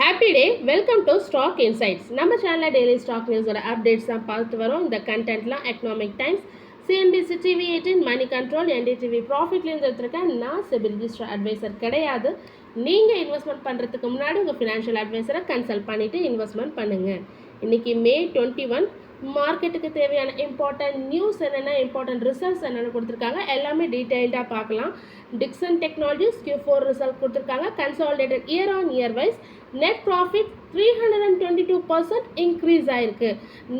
Happy day welcome to stock insights நம்ம சேனலில் daily stock நியூஸோட updates தான் பார்த்து வரோம். இந்த கண்டென்ட்லாம் Economic Times CNBC TV eighteen Money Control NDTV ப்ராஃபிட்லேருந்து எடுத்துருக்கேன். நான் சிபில் ரிஜிஸ்டர் அட்வைசர் கிடையாது. நீங்கள் இன்வெஸ்ட்மெண்ட் பண்ணுறதுக்கு முன்னாடி உங்கள் ஃபினான்ஷியல் அட்வைசரை கன்சல்ட் பண்ணிவிட்டு இன்வெஸ்ட்மெண்ட் பண்ணுங்கள் இன்றைக்கி மே டுவெண்ட்டி ஒன் மார்க்கெட்டுக்கு தேவையான இம்பார்ட்டன்ட் நியூஸ் என்னென்ன இம்பார்ட்டன்ட் ரிசல்ட்ஸ் என்னென்ன கொடுத்துருக்காங்க எல்லாமே டீட்டெயில்டாக பார்க்கலாம். Dixon Technologies Q four result கொடுத்துருக்காங்க. Consolidated year on year wise net profit three hundred and twenty two percent increase ஆயிருக்கு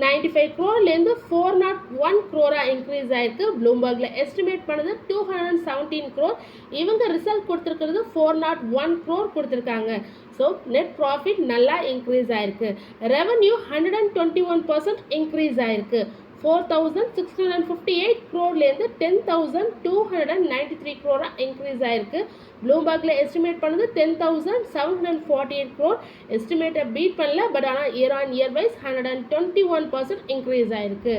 நைன்டி ஃபைவ் க்ரோர்லேருந்து ஃபோர் நாட் ஒன் க்ரோராக இன்க்ரீஸ் ஆயிருக்கு. ப்ளூம்பர்கில் எஸ்டிமேட் பண்ணது two hundred and seventeen crore இவங்க result கொடுத்துருக்கிறது four nought one crore கொடுத்துருக்காங்க. ஸோ நெட் ப்ராஃபிட் நல்லா இன்க்ரீஸ் ஆயிருக்கு. Revenue hundred and twenty one percent increase ஆயிருக்கு. Four thousand six hundred and fifty eight க்ரோர்லேருந்து ten thousand two hundred and ninety three க்ரோராக increase ஆயிருக்கு. ப்ளூம்பர்கில் estimate பண்ணது ten thousand seven hundred and forty eight crore எஸ்டிமேட்டை beat பண்ணல but ஆனால் year on year wise hundred and twenty one percent increase ஆயிருக்கு.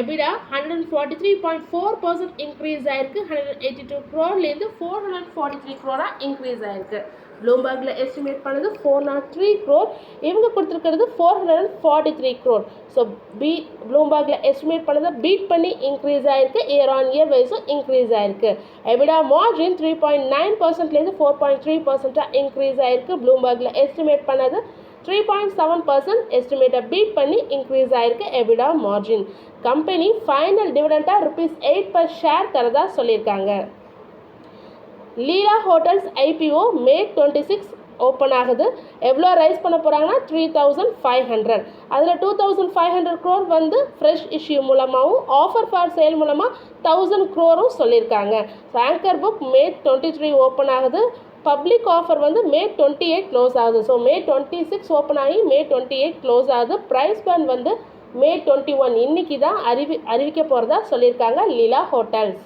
EBITDA hundred and forty three point four percent increase ஆயிருக்கு. Hundred eighty two க்ரோர்லேருந்து four hundred and forty three க்ரோராக increase ஆயிருக்கு. ப்ளூம்பர்கில் estimate பண்ணது four nought three crore இவங்க கொடுத்துருக்கிறது four hundred and forty three crore so பீ ப்ளூம்பர்கில் estimate பண்ணதை beat பண்ணி increase ஆகிருக்கு இயர் ஆன் இயர் வைஸும் இன்க்ரீஸ் ஆகிருக்கு EBITDA margin three point nine பர்சன்ட்லேருந்து four point three பர்சன்ட்டாக இன்க்ரீஸ் ஆகிருக்கு ப்ளூம்பர்கில் எஸ்டிமேட் பண்ணது த்ரீ பாயிண்ட் செவன் பர்சன்ட் எஸ்டிமேட்டை பீட் பண்ணி இன்க்ரீஸ் ஆயிருக்கு எபிடா மார்ஜின் கம்பெனி ஃபைனல் டிவிடெண்ட்டாக ருபீஸ் எயிட் பர் ஷேர் தரதா சொல்லியிருக்காங்க. Leela hotels IPO May twenty six open ஆகுது. எவ்வளோ ரைஸ் பண்ண போகிறாங்கன்னா த்ரீ தௌசண்ட் ஃபைவ் ஹண்ட்ரட் அதில் two thousand five hundred crore வந்து ஃப்ரெஷ் இஷ்யூ மூலமாகவும் ஆஃபர் ஃபார் சேல் மூலமாக தௌசண்ட் க்ரோரும் சொல்லியிருக்காங்க. Anchor book May twenty three open ஆகுது. பப்ளிக் ஆஃபர் வந்து மே டுவெண்ட்டி எயிட் க்ளோஸ் ஆகுது. So May twenty six open ஆகி மே டுவெண்ட்டி எயிட் க்ளோஸ் ஆகுது. ப்ரைஸ் பேன் வந்து மே டுவெண்ட்டி ஒன் இன்னைக்கு தான் அறிவி அறிவிக்க போகிறதா சொல்லியிருக்காங்க Leela hotels.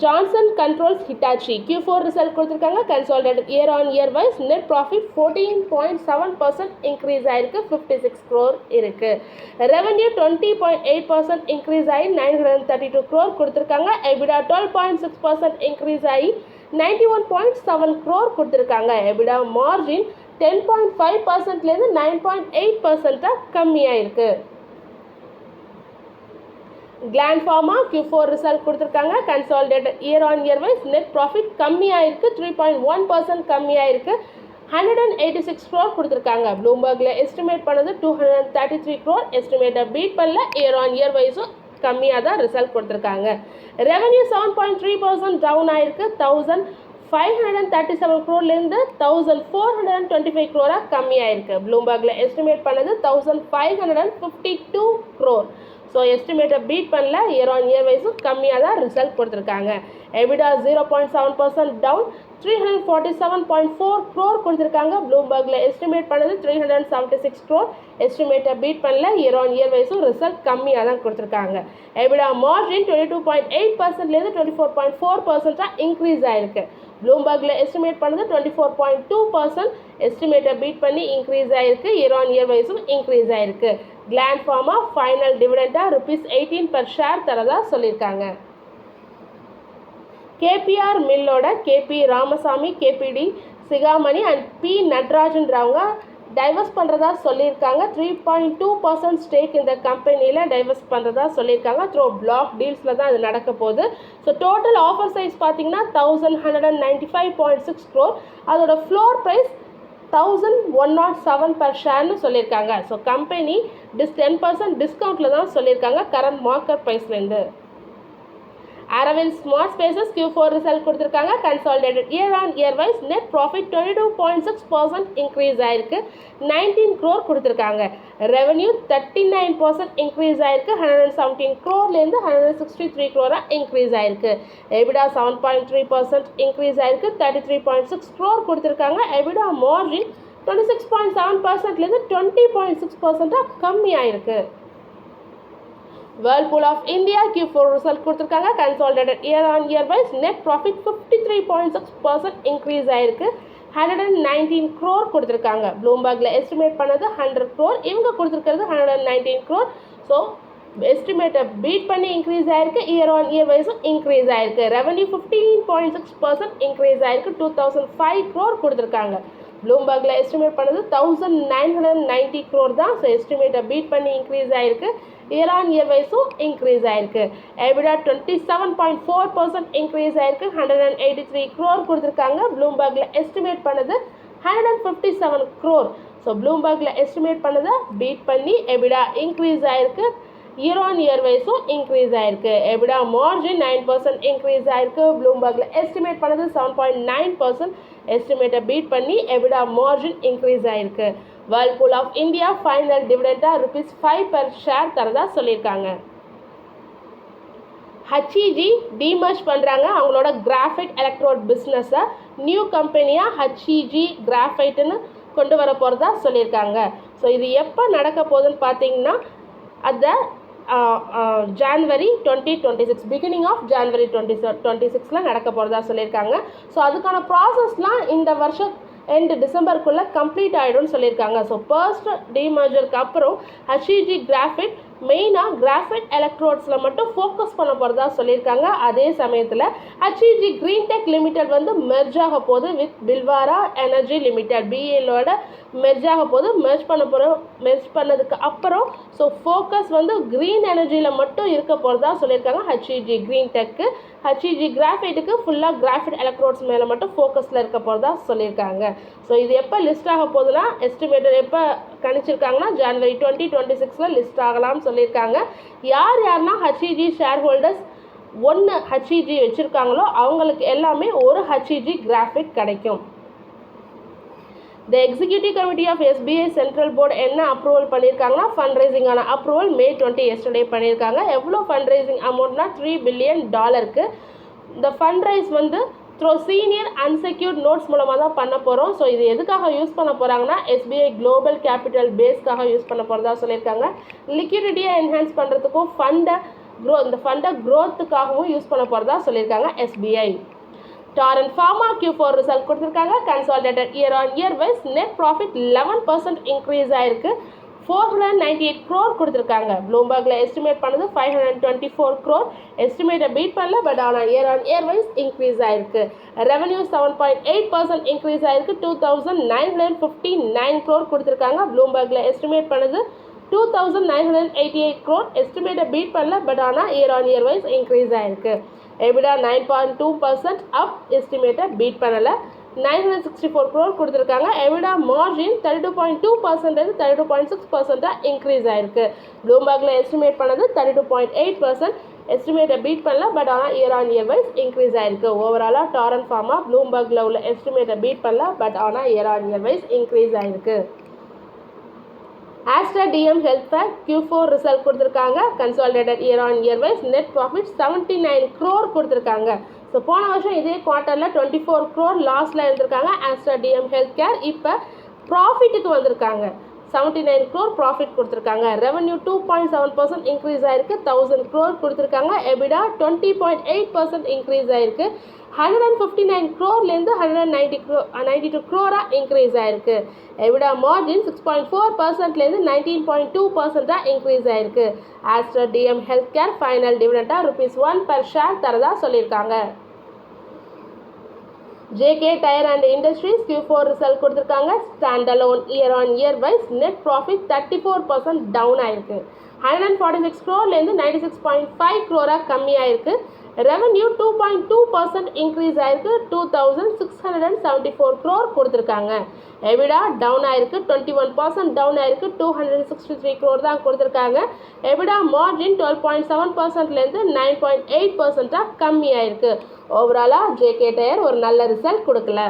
Johnson Controls Hitachi Q four result கொடுத்துருக்காங்க. Consolidated year on year wise net profit fourteen point seven percent increase ஆயிருக்கு. ஃபிஃப்டி சிக்ஸ் க்ரோர் இருக்குது revenue twenty point eight percent increase ஆகி nine hundred thirty two crore கொடுத்துருக்காங்க. EBITDA twelve point six percent increase ஆகி ninety one point seven crore கொடுத்துருக்காங்க EBITDA margin ten point five பர்சன்ட்லேருந்து nine point eight பர்சன்ட்டாக இருக்குது Gland pharma Q four result கொடுத்துருக்காங்க. Consolidated year on year wise net profit கம்மியாயிருக்கு. Three point one percent கம்மியாயிருக்கு. Hundred and eighty six crore கொடுத்துருக்காங்க. ப்ளூம்பர்கில் estimate பண்ணது two hundred and thirty three crore எஸ்டிமேட்டை beat பண்ணல. Year on year வைஸும் கம்மியாக தான் result கொடுத்துருக்காங்க. Revenue seven point three percent down ஆயிருக்கு. Thousand five hundred and thirty seven க்ரோர்லேருந்து thousand four hundred and twenty five க்ரோராக கம்மியாயிருக்கு. ப்ளூம்பர்கில் எஸ்டிமேட் பண்ணது thousand five hundred and fifty two crore so எஸ்டிமேட்டை beat பண்ணல. Year on year வைஸும் கம்மியாக தான் result கொடுத்துருக்காங்க. EBITDA zero point seven percent down three hundred forty seven point four crore கொடுத்துருக்காங்க. ப்ளூபர்கில் எஸ்டிமேட் பண்ணது three hundred seventy six crore எஸ்டிமேட்டை beat பண்ணல. Year on year வைஸும் ரிசல்ட் கம்மியாக தான் கொடுத்துருக்காங்க. EBITDA margin twenty two point eight பர்சன்ட்லேருந்து twenty four point four பர்சன்ட்டாக increase ஆயிருக்கு. ப்ளூம்பர்கில் எஸ்டிமேட் பண்ணது twenty four point two percent எஸ்டிமேட்டை beat பண்ணி இன்க்ரீஸ் ஆயிருக்கு. இயர் ஆன் இயர் வைஸும் இன்க்ரீஸ் ஆயிருக்கு. கிளாண்ட் ஃபார்மாக ஃபைனல் டிவிடெண்டாக ருபீஸ் எயிட்டீன் பர் ஷேர் தரதாக சொல்லியிருக்காங்க. KPR மில்லோட KP Ramasamy KPD Sigamani and P நட்ராஜன்றவங்க டைவர்ஸ் பண்ணுறதா சொல்லியிருக்காங்க. Three point two percent stake இந்த கம்பெனியில் டைவர்ஸ் பண்ணுறதா சொல்லியிருக்காங்க. த்ரோ பிளாக் டீல்ஸில் தான் அது நடக்க போகுது. ஸோ டோட்டல் ஆஃபர் சைஸ் பார்த்தீங்கன்னா thousand hundred and ninety five point six crore அதோட floor price thousand one nought seven per ஷேர்னு சொல்லியிருக்காங்க. ஸோ கம்பெனி டிஸ் டென் பர்சன்ட் டிஸ்கவுண்ட்டில் தான் சொல்லியிருக்காங்க. Current market ப்ரைஸ்லேருந்து Arvind Smart Spaces Q four result கொடுத்துருக்காங்க. Consolidated year on year wise net profit twenty two point six percent increase ஆயிருக்கு. Nineteen crore கொடுத்துருக்காங்க. Revenue thirty nine percent increase ஆயிருக்கு. Hundred and seventeen க்ரோர்லேருந்து hundred and sixty three க்ரோராக increase ஆயிருக்கு. EBITDA seven point three percent increase ஆயிருக்கு. Thirty three point six crore கொடுத்துருக்காங்க. EBITDA margin twenty six point seven பர்சன்ட்லேருந்து twenty point six பர்சன்ட்டாக கம்மியாயிருக்கு. Whirlpool of India Q four result கொடுத்துருக்காங்க. Consolidated year on year wise net profit fifty three point six percent increase ஆயிருக்கு. Hundred and nineteen crore கொடுத்துருக்காங்க. ப்ளூம்பர்கில் estimate பண்ணது hundred crore இவங்க கொடுத்துருக்கிறது hundred and nineteen crore so எஸ்டிமேட்டை beat பண்ணி increase ஆயிருக்கு. Year on year வைஸும் இன்க்ரீஸ் ஆயிருக்கு. Revenue fifteen point six percent increase ஆயிருக்கு. டூ தௌசண்ட் ஃபைவ் க்ரோர் கொடுத்துருக்காங்க. ப்ளூம்பர்கில் எஸ்டிமேட் பண்ணது thousand nine hundred ninety crore தான். ஸோ எஸ்டிமேட்டை பீட் பண்ணி இன்க்ரீஸ் ஆகிருக்கு இயர் ஆன் இயர் வைஸும் இன்க்ரீஸ் ஆயிருக்கு. EBITDA twenty seven point four percent increase ஆயிருக்கு. Hundred and eighty three crore கொடுத்துருக்காங்க. ப்ளூம்பர்கில் எஸ்டிமேட் பண்ணது hundred and fifty seven crore so ப்ளூம்பர்கில் estimate பண்ணதை பீட் பண்ணி எபிடா இன்க்ரீஸ் ஆயிருக்கு. இயர் ஆன் இயர் வைஸும் இன்க்ரீஸ் ஆயிருக்கு. EBITDA margin nine percent increase ஆயிருக்கு. ப்ளூம்பர்கில் எஸ்டிமேட் பண்ணது செவன் பாயிண்ட் நைன் பர்சன்ட் எஸ்டிமேட்டை பீட் பண்ணி எபிடா மார்ஜின் இன்க்ரீஸ் ஆயிருக்கு. வேர்ல்பூல் ஆஃப் இந்தியா ஃபைனல் டிவிடெண்டாக ருபீஸ் ஃபைவ் பெர் ஷேர் தரதா சொல்லியிருக்காங்க. ஹச்இஜி டிமர்ஜ் பண்ணுறாங்க அவங்களோட கிராஃபைட் எலக்ட்ரோட் பிஸ்னஸை நியூ கம்பெனியாக ஹச்இஜி கிராஃபைட்டுன்னு கொண்டு வர போகிறதா சொல்லியிருக்காங்க. ஸோ இது எப்போ நடக்க போகுதுன்னு பார்த்தீங்கன்னா அந்த January twenty twenty six beginning of January twenty twenty சிக்ஸில் நடக்க போகிறதா சொல்லியிருக்காங்க. ஸோ அதுக்கான ப்ராசஸ்லாம் இந்த வருஷம் எண்டு டிசம்பருக்குள்ளே கம்ப்ளீட் ஆகிடும்னு சொல்லியிருக்காங்க. ஸோ ஃபர்ஸ்ட் டிமர்ஜருக்கு அப்புறம் ஹஷிஜி கிராஃபிட் மெயினாக கிராஃபைட் எலக்ட்ரோட்ஸில் மட்டும் ஃபோக்கஸ் பண்ண போகிறதா சொல்லியிருக்காங்க. அதே சமயத்தில் ஹச்இஜி க்ரீன் டெக் லிமிடெட் வந்து மெர்ஜ் ஆக போகுது வித் பில்வாரா எனர்ஜி லிமிடெட் பிஎலோட மெர்ஜ் ஆக போகுது மெர்ஜ் பண்ண போகிறோம் மெர்ஜ் பண்ணதுக்கு அப்புறம் ஸோ ஃபோக்கஸ் வந்து க்ரீன் எனர்ஜியில் மட்டும் இருக்க போகிறதா சொல்லியிருக்காங்க ஹச்இஜி க்ரீன் டெக்கு ஹச்இஜி கிராஃபைட்டுக்கு ஃபுல்லாக கிராஃபைட் எலக்ட்ரோட்ஸ் மேலே மட்டும் ஃபோக்கஸில் இருக்க போகிறதா சொல்லியிருக்காங்க. ஸோ இது எப்போ லிஸ்ட் ஆக போகுதுன்னா எஸ்டிமேட்டட் எப்போ கணிச்சிருக்காங்கன்னா ஜனவரி டுவெண்ட்டி டுவெண்ட்டி சிக்ஸில் லிஸ்ட் ஆகலாம்னு சொல்லியிருக்காங்க. யார் யாருன்னா ஹச்இஜி ஷேர் ஹோல்டர்ஸ் ஒன்று ஹச்இஜி வச்சுருக்காங்களோ அவங்களுக்கு எல்லாமே ஒரு ஹச்இஜி கிராஃபிக் கிடைக்கும். The executive committee of SBI central board என்ன அப்ரூவல் பண்ணியிருக்காங்கன்னா ஃபண்ட் ரைசிங்கான அப்ரூவல் மே டுவெண்ட்டி எஸ்டர்டே பண்ணியிருக்காங்க. எவ்வளோ ஃபண்ட் ரைசிங் அமௌண்ட்னா த்ரீ பில்லியன் டாலருக்கு இந்த ஃபண்ட் ரைஸ் வந்து த்ரோ சீனியர் அன்செக்யூர்ட் நோட்ஸ் மூலமாக தான் பண்ண போகிறோம் ஸோ இது எதுக்காக யூஸ் பண்ண போகிறாங்கன்னா எஸ்பிஐ குளோபல் கேபிட்டல் பேஸ்க்காக யூஸ் பண்ண போகிறதா சொல்லியிருக்காங்க. லிக்விடிட்டியை என்ஹான்ஸ் பண்ணுறதுக்கும் ஃபண்டை க்ரோ இந்த ஃபண்டை க்ரோத்துக்காகவும் யூஸ் பண்ண போகிறதா சொல்லியிருக்காங்க SBI Torrent pharma Q four result கொடுத்துருக்காங்க. Consolidated year on year wise net profit eleven percent increase ஆயிருக்கு. Four hundred ninety eight crore கொடுத்துருக்காங்க. ப்ளூம்பர்கில் எஸ்டிமேட் பண்ணது five hundred twenty four crore எஸ்டிமேட்டை beat பண்ணல பட் ஆனால் year on year wise increase ஆயிருக்கு. Revenue seven point eight percent increase ஆயிருக்கு. Two thousand nine hundred fifty nine crore கொடுத்துருக்காங்க. ப்ளூம்பர்கில் estimate பண்ணது two thousand nine hundred eighty eight crore எஸ்டிமேட்டை beat பண்ணல but ஆனால் year on year wise increase ஆயிருக்கு. EBITDA nine point two percent up எஸ்டிமேட்டை beat பண்ணலை. Nine hundred sixty four crore கொடுத்துருக்காங்க. EBITDA margin thirty two point two percentage thirty two point six பர்சன்ட்டாக increase ஆயிருக்கு. ப்ளூம்பர்கில் estimate பண்ணது thirty two point eight percent எஸ்டிமேட்டை beat பண்ணல but ஆனால் year on year wise increase ஆயிருக்கு. ஓவராலாக Torrent pharma ப்ளூம்பர்கில் உள்ள எஸ்டிமேட்டை பீட் பண்ணல பட் ஆனால் year on year wise increase ஆயிருக்கு. ஆஸ்ட்ரா டிஎம் ஹெல்த் ஃபேக் கியூ ஃபோர் ரிசல்ட் கொடுத்துருக்காங்க. Consolidated year on year wise net profit seventy nine crore கொடுத்துருக்காங்க. ஸோ போன வருஷம் இதே குவார்ட்டரில் டுவெண்ட்டி ஃபோர் க்ரோர் லாஸில் இருந்திருக்காங்க ஆஸ்ட்ரா டிஎம் ஹெல்த் கேர் இப்போ ப்ராஃபிட்டுக்கு வந்திருக்காங்க. செவன்ட்டி நைன் க்ரோர் ப்ராஃபிட் கொடுத்துருக்காங்க. Revenue two point seven percent increase ஆயிருக்கு. தௌசண்ட் க்ரோர் கொடுத்துருக்காங்க. EBITDA twenty point eight percent increase ஆயிருக்கு. Hundred and fifty nine க்ரோர்லேருந்து hundred and ninety crore ninety two க்ரோராக increase ஆயிருக்கு EBITDA margin six point four பர்சன்ட்லேருந்து nineteen point two பர்சன்ட்டாக increase ஆயிருக்கு. Aster DM health care final டிவிடெண்டாக rupees one per share தரதாக சொல்லியிருக்காங்க. JK tyre and industries Q four result கொடுத்துருக்காங்க. Standalone year on year wise net profit thirty four percent down ஆயிருக்கு hundred and forty six க்ரோர்லேருந்து ninety six point five க்ரோராக கம்மியாயிருக்கு. Revenue two point two percent increase ஆயிருக்கு. Two thousand six hundred and seventy four crore கொடுத்துருக்காங்க. EBITDA down ஆயிருக்கு. Twenty one percent down ஆயிருக்கு. Two hundred sixty three crore தான் கொடுத்துருக்காங்க. EBITDA margin twelve point seven பர்சன்ட்லேருந்து nine point eight பர்சன்ட்டாக கம்மி ஆயிருக்கு. ஓவராலாக ஜேகே டயர் ஒரு நல்ல ரிசல்ட் கொடுக்கல.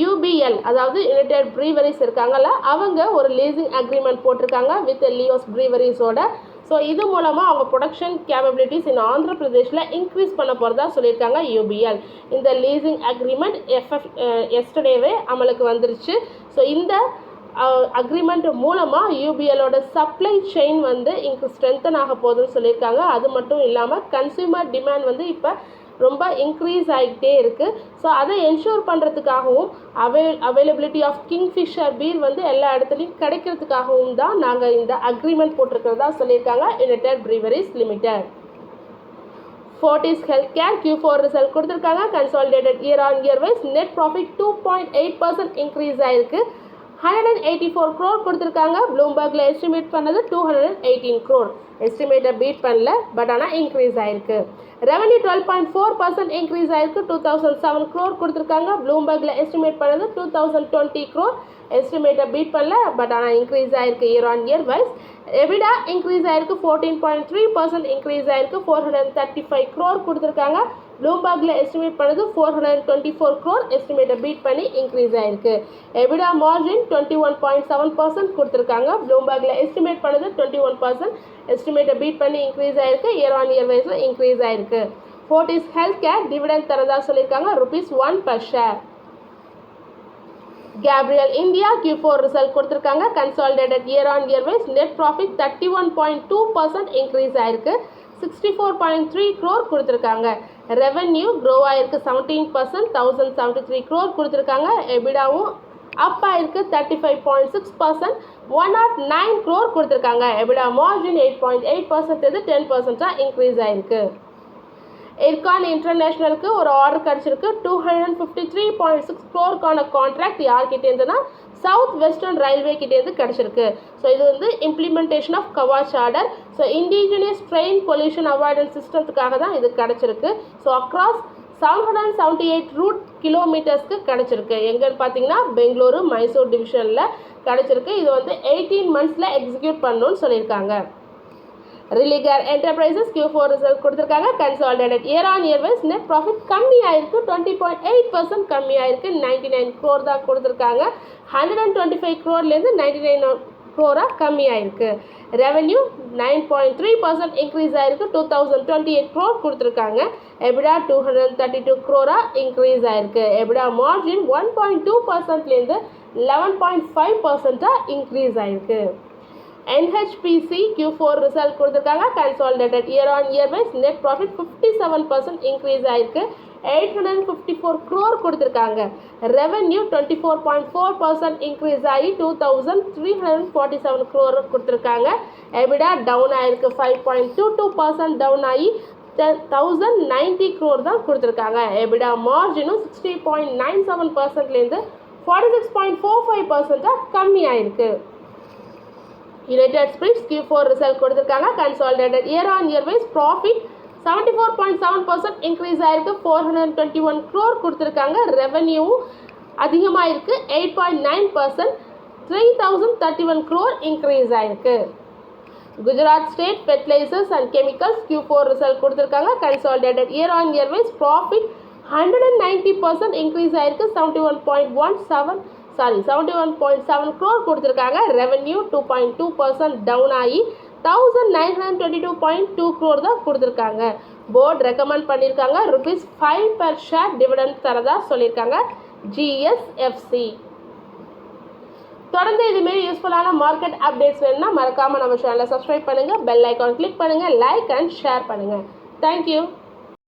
யூபிஎல் அதாவது யுனைடெட் ப்ரீவரிஸ் இருக்காங்கல்ல அவங்க ஒரு லீசிங் அக்ரிமெண்ட் போட்டிருக்காங்க வித் லியோஸ் ப்ரீவரிஸோட ஸோ இது மூலமாக அவங்க ப்ரொடக்ஷன் கேபபிலிட்டிஸ் இன் ஆந்திர பிரதேஷில் இன்க்ரீஸ் பண்ண போகிறதா சொல்லியிருக்காங்க யூபிஎல் இந்த லீசிங் அக்ரிமெண்ட் எஃப்எஃப் எஸ்டர்டேவே அமலுக்கு வந்துருச்சு. ஸோ இந்த அக்ரிமெண்ட் மூலமாக யூபிஎலோட சப்ளை செயின் வந்து இங்கு ஸ்ட்ரென்தன் ஆக போகுதுன்னு சொல்லியிருக்காங்க. அது மட்டும் இல்லாமல் கன்சியூமர் டிமாண்ட் வந்து இப்போ ரொம்ப இன்க்ரீஸ் ஆகிட்டே இருக்குது ஸோ அதை என்ஷூர் பண்ணுறதுக்காகவும் அவை அவைலபிலிட்டி ஆஃப் கிங்ஃபிஷர் பீர் வந்து எல்லா இடத்துலையும் கிடைக்கிறதுக்காகவும் தான் நாங்கள் இந்த அக்ரிமெண்ட் போட்டிருக்கிறதா சொல்லியிருக்காங்க. United Breweries limited Fortis health care Q four result கொடுத்துருக்காங்க. Consolidated year on year wise net profit two point eight percent increase ஆயிருக்கு. Hundred and eighty four crore கொடுத்துருக்காங்க. ப்ளூம்பர்கில் எஸ்டிமேட் பண்ணது two hundred and eighteen crore எஸ்டிமேட்டை beat பண்ணல but ஆனால் increase ஆயிருக்கு. Revenue twelve point four percent increase ஆயிருக்கு. Two thousand seven crore கொடுத்துருக்காங்க. ப்ளூம்பர்கில் எஸ்டிமேட் பண்ணது டூ தௌசண்ட் டுவெண்ட்டி க்ரோர் எஸ்டிமேட்டை பீட் பண்ணல பட் ஆனால் இன்க்ரீஸ் ஆயிருக்கு year on year wise EBITDA increase ஆயிருக்கு fourteen point three percent increase ஆயிருக்கு four hundred thirty five crore கொடுத்துருக்காங்க. ப்ளூம்பர்கில் எஸ்டிமேட் பண்ணது four hundred twenty four crore எஸ்டிமேட்டை beat பண்ணி இன்க்ரீஸ் ஆயிருக்கு. EBITDA margin twenty one point seven percent கொடுத்துருக்காங்க. ப்ளூம்பர்கில் estimate பண்ணது டுவெண்ட்டி ஒன் பர்சன்ட் எஸ்டிமேட்டை பீட் பண்ணி இன்க்ரீஸ் ஆயிருக்கு. இயர் ஆன் இயர் வைஸில் இன்க்ரீஸ் ஆயிருக்கு. ஃபோர்டிஸ் ஹெல்த் கேர் டிவிடெண்ட் தரதாக சொல்லியிருக்காங்க. Rupees one per share Gabriel India Q four result கொடுத்துருக்காங்க. Consolidated year on year wise net profit thirty one point two percent increase ஆயிருக்கு. Sixty four point three crore கொடுத்துருக்காங்க. Revenue grow ஆயிருக்கு. Seventeen percent thousand seventy three crore கொடுத்துருக்காங்க. எபிடாவும் up ஆயிருக்கு. Thirty five point six percent one naught nine crore கொடுத்துருக்காங்க. EBITDA margin eight point eight percent இது ten பர்சன்ட்டாக increase ஆயிருக்கு. இர்கான் இன்டர்நேஷ்னலுக்கு ஒரு ஆர்டர் கிடச்சிருக்கு. Two hundred fifty three point six க்ரோருக்கான contract யார்கிட்டேருந்துன்னா சவுத் வெஸ்டர்ன் ரயில்வே கிட்டேருந்து கிடச்சிருக்கு. ஸோ இது வந்து implementation of Kavach order so indigenous train pollution avoidance சிஸ்டத்துக்காக தான் இது கிடச்சிருக்கு. So across seven hundred and seventy eight route கிலோமீட்டர்ஸ்க்கு கிடச்சிருக்கு. எங்கன்னு பார்த்தீங்கன்னா பெங்களூரு மைசூர் டிவிஷனில் கிடச்சிருக்கு. இது வந்து எயிட்டீன் மந்த்ஸில் எக்ஸிக்யூட் பண்ணணும்னு சொல்லியிருக்காங்க. Religare enterprises Q four result கொடுத்துருக்காங்க. Consolidate year on year wise net profit கம்மியாயிருக்கு twenty point eight percent கம்மியாயிருக்கு நைன்டி நைன் க்ரோர் தான் கொடுத்துருக்காங்க. ஹண்ட்ரட் அண்ட் டுவெண்ட்டி ஃபைவ் க்ரோர்லேருந்து நைன்டி நைன் க்ரோராக கம்மியாயிருக்கு revenue revenue nine point three percent increase ஆயிருக்கு. Two thousand twenty eight crore கொடுத்துருக்காங்க. EBITDA two hundred thirty two க்ரோராக increase ஆயிருக்கு. EBITDA margin one point two பர்சன்ட்லேருந்து eleven point five பர்சன்ட்டாக increase ஆயிருக்கு. NHPC Q four result கொடுத்துருக்காங்க. Consolidated year on year wise net profit fifty seven percent increase ஆயிருக்கு. Eight hundred fifty four crore கொடுத்துருக்காங்க. Revenue twenty four point four percent increase ஆகி two thousand three hundred forty seven crore கொடுத்துருக்காங்க. EBITDA down ஆயிருக்கு. Five point two two percent down ஆகி thousand ninety crore தான் கொடுத்துருக்காங்க. EBITDA மார்ஜினும் sixty point nine seven பர்சன்ட்லேருந்து forty six point four five பர்சன்ட்டாக கம்மி ஆயிருக்கு. United Spirits Q four result கொடுத்துருக்காங்க. Consolidated year on year wise profit seventy four point seven percent increase ஆயிருக்கு. Four hundred twenty one crore கொடுத்துருக்காங்க. ரெவன்யூவும் அதிகமாக இருக்குது eight point nine percent three thousand thirty one crore increase ஆயிருக்கு. Gujarat state fertilisers and chemicals Q four result கொடுத்துருக்காங்க. Consolidated year on year wise profit hundred and ninety percent increase ஆயிருக்கு. Seventy one point one seven sorry seventy one point seven crore கொடுத்துருக்காங்க. Revenue two point two percent down ஆகி thousand nine hundred twenty two point two crore தான் கொடுத்துருக்காங்க. Board recommend பண்ணியிருக்காங்க. Rupees five per share dividend தரதா சொல்லியிருக்காங்க. GSFC தொடர்ந்து இதுமாரி யூஸ்ஃபுல்லான மார்க்கெட் அப்டேட்ஸ் வேணும்னா மறக்காமல் நம்ம சேனலை சப்ஸ்கிரைப் பண்ணுங்கள் பெல் ஐக்கான் கிளிக் பண்ணுங்கள் லைக் அண்ட் ஷேர் பண்ணுங்கள் தேங்க்யூ